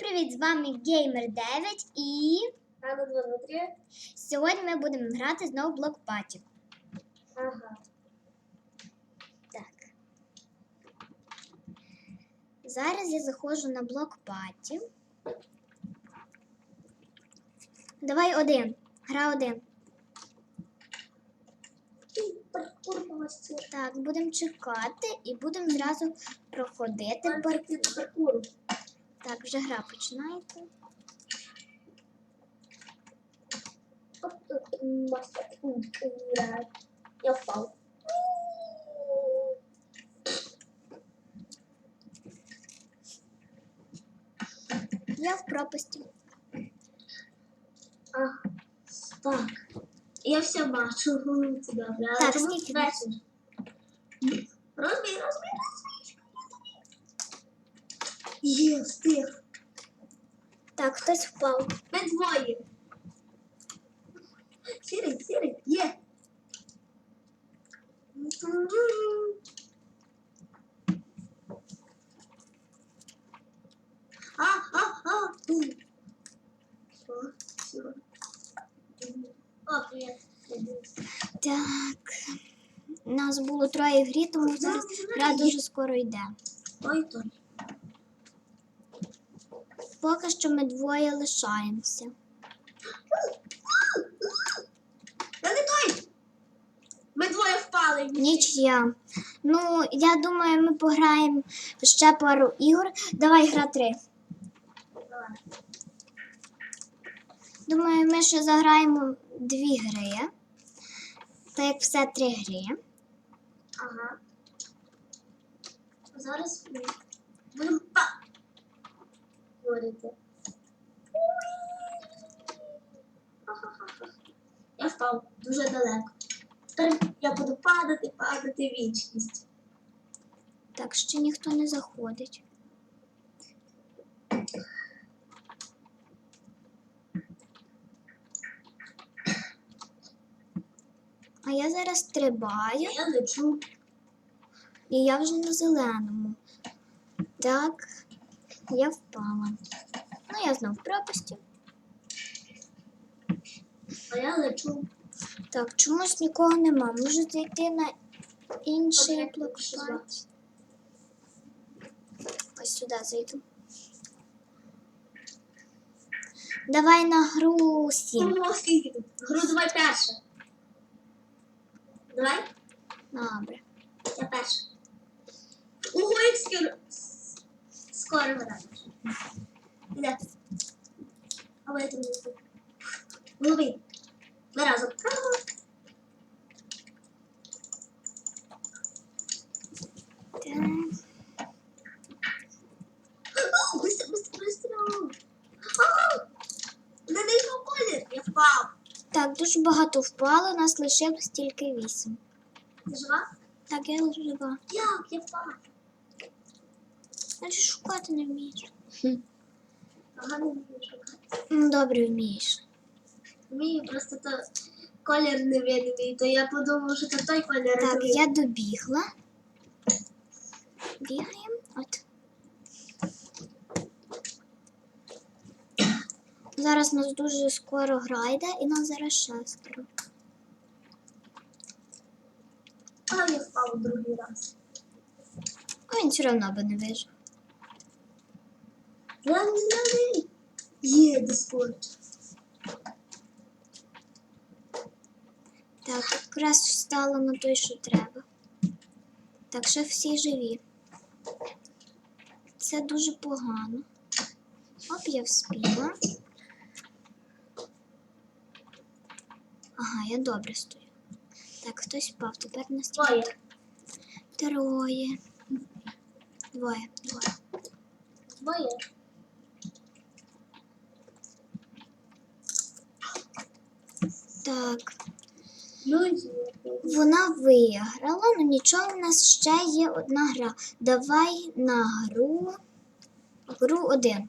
привіт! З вами Gamer 9 і Рано 2, 2, 3. сьогодні ми будемо грати знову в блокпаті. Ага. Так. Зараз я заходжу на блокпаті. Давай один. Гра один. Так, будемо чекати і будемо зразу проходити Паркур. Так, вже гра починається. Я впав. Я в пропасті. Ага. Так. Я все бачу. Добре. Так, скільки вечір? Є, встиг. Так, хтось впав. Ми двоє. Сірий, сірий, є. А, а, а. Все, все. О, привіт. Так. Нас було троє в грі, тому зараз гра дуже скоро йде. Ой, той. Поки що ми двоє лишаємося. Ми двоє впали. Нічия. Ну, я думаю, ми пограємо ще пару ігор. Давай гра три. Думаю, ми ще заграємо дві гри. Так як все три гри. Ага. Зараз будемо. Говорити. Я впав дуже далеко. Тепер я буду падати, падати в вічність. Так, ще ніхто не заходить. А я зараз стрибаю. Я лечу. І я вже на зеленому. Так, я впала. Ну, я знов в пропасті. А я лечу. Так, чомусь нікого нема. Можу зайти на інший Окей. Ось сюди зайду. Давай на гру 7. Ну? Гру давай перше. Давай. Добре. Я перша. Ого, як скоро. Скоро граєш. Іде. А ви там не Голови. Ми разом. Так. О, Быстро, быстро, быстро. А! Не знайшов колір. Я впав. Так, дуже багато впало, нас лишилось тільки 8. Ти жива? Так, я жива. Як? Я впав. Значить шукати не вмієш. Ага, не вмію шукати. Ну, добре вмієш. Вмію, просто то колір невидимий, то я подумав, що це той колір. Так, я добігла. Бігаємо. От. Зараз нас дуже скоро гра йде і нас зараз шестеро. А, я впав другий раз. А він все одно би не вижив. Зелений, зелений. Є, дискорд. Так, якраз встала на той, що треба. Так, ще всі живі. Це дуже погано. Оп, я вспіла. Ага, я добре стою. Так, хтось впав, тепер нас Двоє. троє. Двоє, двоє. Двоє. Так, Ну, вона виграла, ну нічого, у нас ще є одна гра. Давай на гру. Гру один.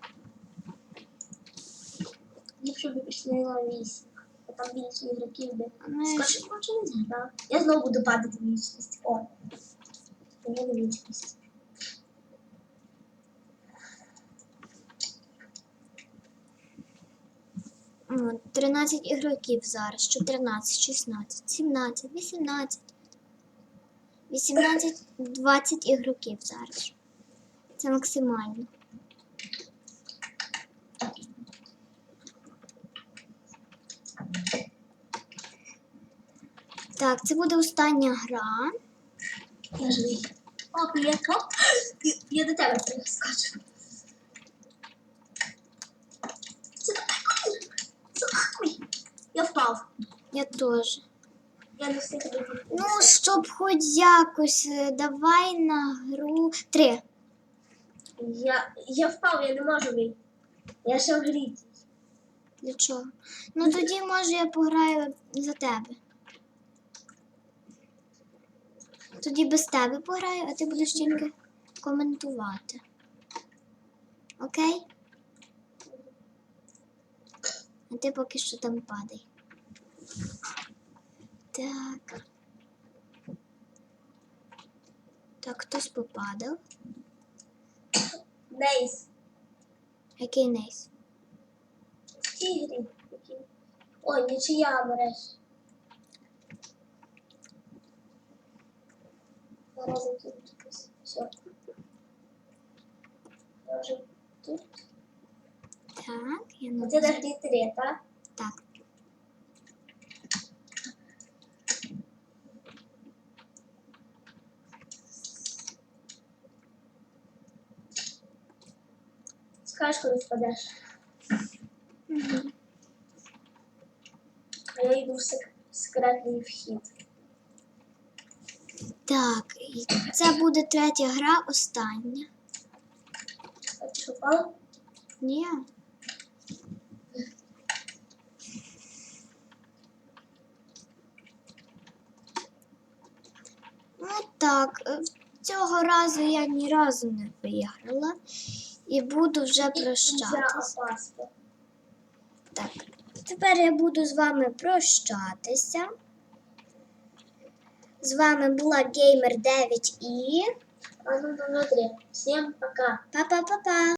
Якщо б пішли на вісім, а там більше ігроків де. Ну, Скорше не згадав. Я знову буду падати в вічність. О. Я не вічність. 13 ігроків зараз. 14, 16, 17, 18. 18, 20 ігроків зараз. Це максимально. Так, це буде остання гра. Я привіт, оп. Я до тебе скачу. Це такий. Я впав. Я теж. Я не встиг Ну, щоб хоч якось, е, давай на гру. Три. Я, я впав, я не можу вийти. Я ще в грі. Для чого? Ну тоді може я пограю за тебе. Тоді без тебе пограю, а ти будеш тільки коментувати. Окей? А ти поки що там падай. Так. Так, хтось попадав. Нейс. Який нейс? В цій грі. Який? О, нічия мережа. Зараз закінчилось. Все. Я вже тут. Так, я на грі три, так? Так. Скажеш, коли впадеш. Угу. А я йду в сек- секретний вхід. Так, і це буде третя гра, остання. А ти? Ні. Ну так, е, цього разу я ні разу не виграла і буду вже прощатися. Так, тепер я буду з вами прощатися. З вами була Gamer 9 і ну, ну, ну. Всім пока. па-па-па-па!